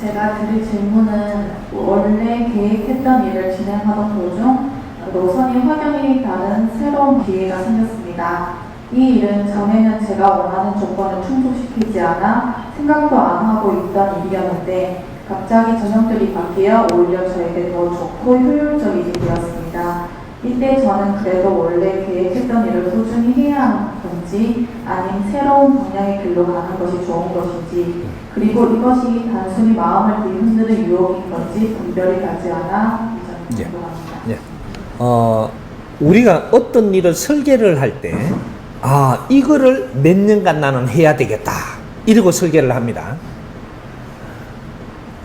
제가 드릴 질문은 원래 계획했던 일을 진행하던 도중 노선이 확연히 다른 새로운 기회가 생겼습니다. 이 일은 전에는 제가 원하는 조건을 충족시키지 않아 생각도 안 하고 있던 일이었는데 갑자기 전형들이 바뀌어 오히려 저에게 더 좋고 효율적이게 되었습니다. 이때 저는 그래도 원래 계획했던 일을 꾸준히 해야 건지 아님 새로운 방향의 길로 가는 것이 좋은 것인지 그리고 이것이 단순히 마음을 뒤흔드는 유혹인 건지 분별이 가지 않아 이 예. 예. 어, 우리가 어떤 일을 설계를 할 때, 아, 이거를 몇 년간 나는 해야 되겠다. 이러고 설계를 합니다.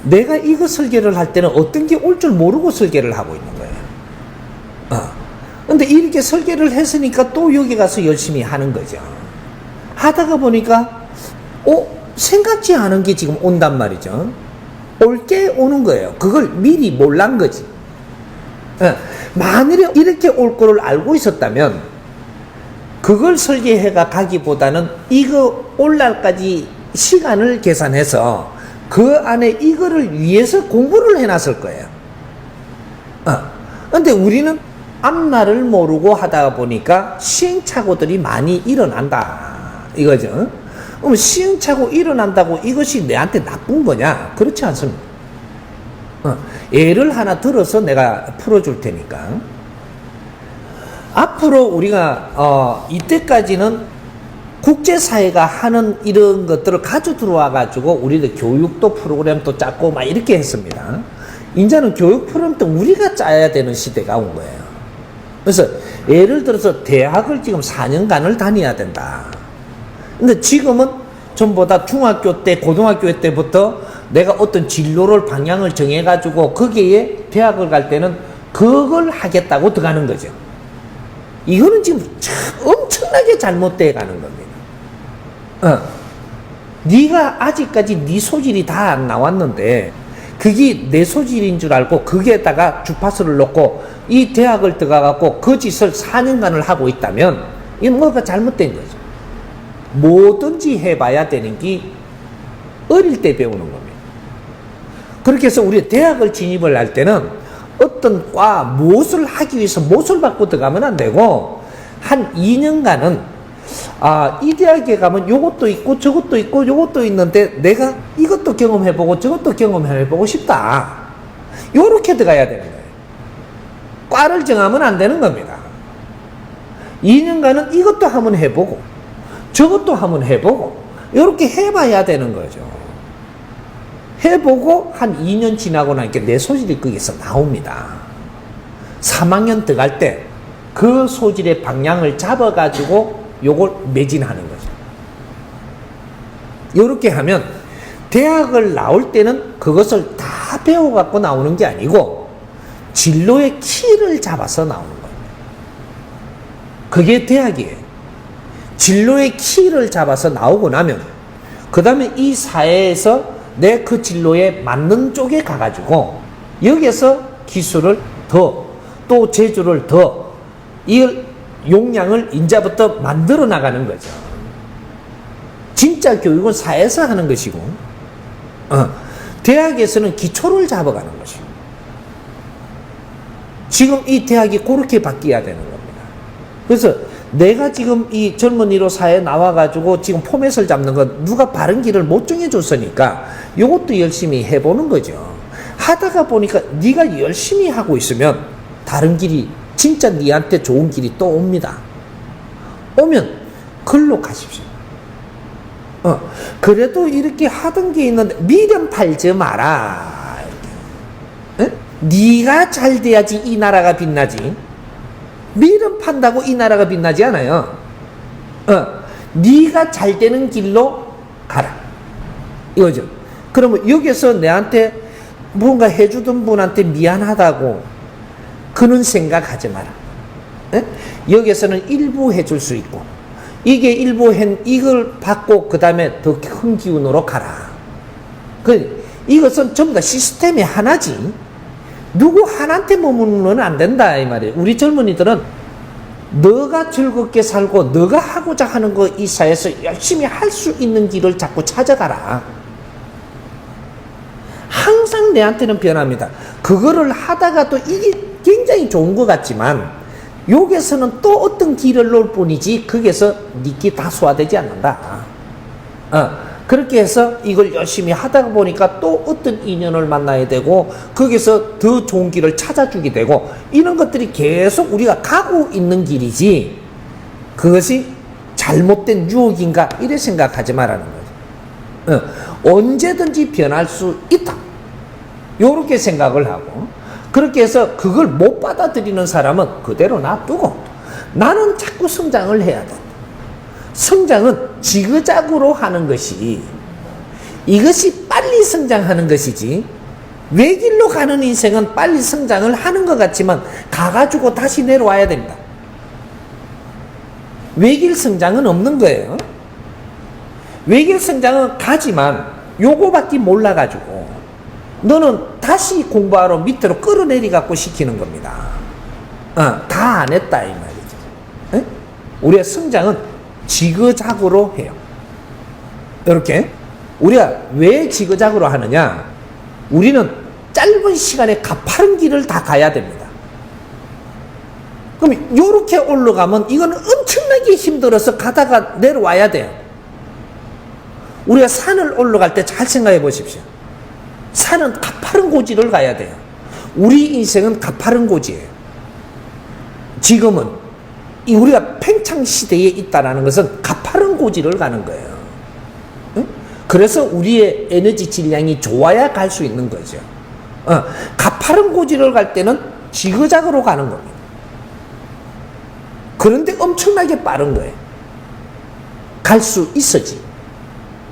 내가 이거 설계를 할 때는 어떤 게 올 줄 모르고 설계를 하고 있는. 근데 이렇게 설계를 했으니까 또 여기 가서 열심히 하는 거죠. 하다가 보니까, 어, 생각지 않은 게 지금 온단 말이죠. 올 게 오는 거예요. 그걸 미리 몰란 거지. 어, 만일에 이렇게 올 거를 알고 있었다면 그걸 설계해가 가기보다는 이거 올 날까지 시간을 계산해서 그 안에 이거를 위해서 공부를 해놨을 거예요. 어. 근데 우리는 앞날을 모르고 하다 보니까 시행착오들이 많이 일어난다. 이거죠. 그럼 시행착오 일어난다고 이것이 내한테 나쁜 거냐? 그렇지 않습니다. 어, 예를 하나 들어서 내가 풀어줄 테니까. 앞으로 우리가 어, 이때까지는 국제사회가 하는 이런 것들을 가져 들어와 가지고 우리들 교육도 프로그램도 짰고 막 이렇게 했습니다. 이제는 교육 프로그램도 우리가 짜야 되는 시대가 온 거예요. 그래서 예를 들어서 대학을 지금 4년간을 다녀야 된다. 근데 지금은 전부 다 중학교 때, 고등학교 때부터 내가 어떤 진로를 방향을 정해가지고 거기에 대학을 갈 때는 그걸 하겠다고 들어가는 거죠. 이거는 지금 참 엄청나게 잘못돼 가는 겁니다. 어. 네가 아직까지 네 소질이 다 안 나왔는데 그게 내 소질인 줄 알고 거기에다가 주파수를 놓고 이 대학을 들어가갖고 그 짓을 4년간을 하고 있다면 이건 뭐가 잘못된 거죠. 뭐든지 해봐야 되는 게 어릴 때 배우는 겁니다. 그렇게 해서 우리 대학을 진입을 할 때는 어떤 과 무엇을 하기 위해서 무엇을 받고 들어가면 안 되고 한 2년간은 아, 이 대학에 가면 요것도 있고 저것도 있고 요것도 있는데 내가 이것도 경험해보고 저것도 경험해보고 싶다. 요렇게 들어가야 거예요. 과를 정하면 안 되는 겁니다. 2년간은 이것도 한번 해보고 저것도 한번 해보고 이렇게 해봐야 되는 거죠. 해보고 한 2년 지나고 나니까 내 소질이 거기서 나옵니다. 3학년 들어갈 때 그 소질의 방향을 잡아가지고 요걸 매진하는 거죠. 이렇게 하면 대학을 나올 때는 그것을 다 배워갖고 나오는 게 아니고 진로의 키를 잡아서 나오는 거예요. 그게 대학이에요. 진로의 키를 잡아서 나오고 나면 그 다음에 이 사회에서 내 그 진로에 맞는 쪽에 가가지고 여기에서 기술을 더 또 재주를 더 이 용량을 인자부터 만들어 나가는 거죠. 진짜 교육은 사회에서 하는 것이고 어, 대학에서는 기초를 잡아가는 것이고 지금 이 대학이 그렇게 바뀌어야 되는 겁니다. 그래서 내가 지금 이 젊은이로 사회에 나와가지고 지금 포맷을 잡는 건 누가 바른 길을 못 정해줬으니까 이것도 열심히 해보는 거죠. 하다가 보니까 네가 열심히 하고 있으면 다른 길이 진짜 네한테 좋은 길이 또 옵니다. 오면 글로 가십시오. 어, 그래도 이렇게 하던 게 있는데 미련 팔지 마라. 네가 잘 돼야지 이 나라가 빛나지. 미련 판다고 이 나라가 빛나지 않아요. 어, 네가 잘 되는 길로 가라. 이거죠. 그러면 여기서 내한테 뭔가 해주던 분한테 미안하다고 그는 생각하지 마라. 에? 여기서는 일부 해줄 수 있고 이게 일부 한 이걸 받고 그 다음에 더 큰 기운으로 가라. 그 이것은 전부 다 시스템의 하나지. 누구 하나한테 머무르면 안 된다 이 말이에요. 우리 젊은이들은 너가 즐겁게 살고 너가 하고자 하는 거 이 사회에서 열심히 할 수 있는 길을 자꾸 찾아가라. 내한테는 변합니다. 그거를 하다가 또 이게 굉장히 좋은 것 같지만 여기서는 또 어떤 길을 놓을 뿐이지 거기서 니끼 다 소화되지 않는다. 어, 그렇게 해서 이걸 열심히 하다 보니까 또 어떤 인연을 만나야 되고 거기서 더 좋은 길을 찾아주게 되고 이런 것들이 계속 우리가 가고 있는 길이지 그것이 잘못된 유혹인가 이래 생각하지 말라는 거죠. 어, 언제든지 변할 수 있다. 요렇게 생각을 하고 그렇게 해서 그걸 못 받아들이는 사람은 그대로 놔두고 나는 자꾸 성장을 해야 돼. 성장은 지그작으로 하는 것이 이것이 빨리 성장하는 것이지 외길로 가는 인생은 빨리 성장을 하는 것 같지만 가가지고 다시 내려와야 됩니다. 외길 성장은 없는 거예요. 외길 성장은 가지만 요거밖에 몰라가지고 너는 다시 공부하러 밑으로 끌어내리 갖고 시키는 겁니다. 어, 다 안 했다 이 말이죠. 에? 우리의 성장은 지그작으로 해요. 이렇게 우리가 왜 지그작으로 하느냐? 우리는 짧은 시간에 가파른 길을 다 가야 됩니다. 그럼 이렇게 올라가면 이거는 엄청나게 힘들어서 가다가 내려와야 돼요. 우리가 산을 올라갈 때 잘 생각해 보십시오. 산은 가파른 고지를 가야 돼요. 우리 인생은 가파른 고지예요. 지금은 이 우리가 팽창 시대에 있다라는 것은 가파른 고지를 가는 거예요. 응? 그래서 우리의 에너지 질량이 좋아야 갈 수 있는 거죠. 어, 가파른 고지를 갈 때는 지그작으로 가는 겁니다. 그런데 엄청나게 빠른 거예요. 갈 수 있어지.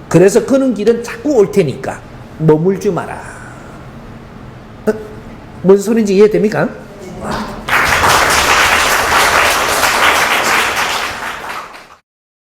그래서 그는 길은 자꾸 올 테니까 머물지 마라. 어? 뭔 소리인지 이해됩니까?